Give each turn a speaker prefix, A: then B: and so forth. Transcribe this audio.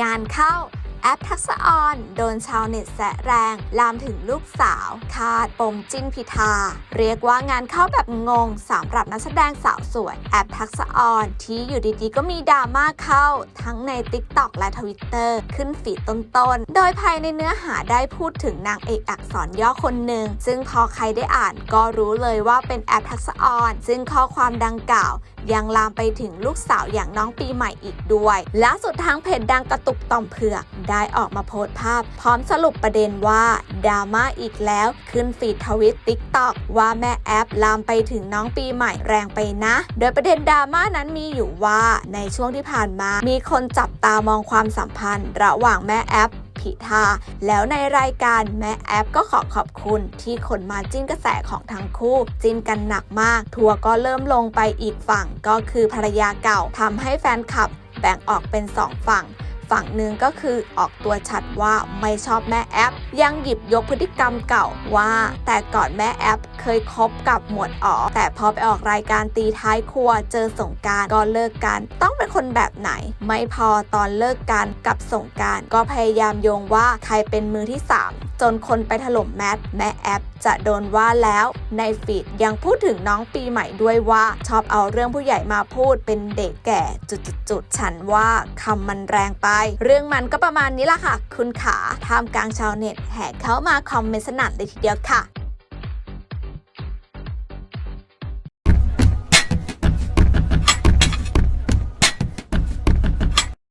A: งานเข้าแอปทักษะออนโดนชาวเน็ตแสะแรง ลามถึงลูกสาว คาดปมจิ้นพิธา เรียกว่างานเข้าแบบงงสำหรับนักแสดงสาวสวย แอปทักษะออน ที่อยู่ดีๆ ก็มีดราม่าเข้า ทั้งใน TikTok และ Twitter ขึ้นฟีดต้นๆ โดยภายในเนื้อหาได้พูดถึงนางเอกอักษรย่อคนหนึ่ง ซึ่งพอใครได้อ่านก็รู้เลยว่าเป็นแอปทักษะออน ซึ่งข้อความดังกล่าว ยังลามไปถึงลูกสาวอย่างน้องปีใหม่อีกด้วยล่าสุดทางเพจดังกระตุกต่อมเผือก ได้ออกมาโพสต์ภาพ พร้อมสรุปประเด็นว่าดราม่าอีกแล้วขึ้นฟีดทวิตติ๊กตอกว่าแม่แอปลามไปถึงน้องปีใหม่แรงไปนะ โดยประเด็นดราม่านั้นมีอยู่ว่าในช่วงที่ผ่านมา มีคนจับตามองความสัมพันธ์ ระหว่างแม่แอปิธา แล้วในรายการแม่แอปก็ขอขอบคุณ ที่คนมาจิ้นกระแสของทั้งคู่ จิ้นกันหนักมาก ทัวร์ก็เริ่มลงไปอีกฝั่งก็คือภรรยาเก่าทำให้แฟนคลับแบ่งออกเป็นสองฝั่ง ฝั่งหนึ่งก็คือออกตัวชัดว่าไม่ชอบแม่แอป ยังหยิบยกพฤติกรรมเก่าว่า แต่ก่อนแม่แอปเคยคบกับหมวดอ๋อแต่พอไปออกรายการตีท้ายครัวเจอสงการก็เลิกกัน ต้องเป็นคนแบบไหน ไม่พอตอนเลิกกันกับสงการก็พยายามโยงว่าใครเป็นมือที่ 3 จนคนไปถล่มแมทแม่แอปจะโดนว่าแล้วในฟีดยังพูดถึงน้องปีใหม่ด้วยว่า ชอบเอาเรื่องผู้ใหญ่มาพูดเป็นเด็กแก่จุดๆฉันว่าคำมันแรงไปเรื่องมันก็ประมาณนี้ละค่ะ คุณขาท่ามกลางชาวเน็ตแห่เข้ามาคอมเมนต์สนั่นเลยทีเดียวค่ะ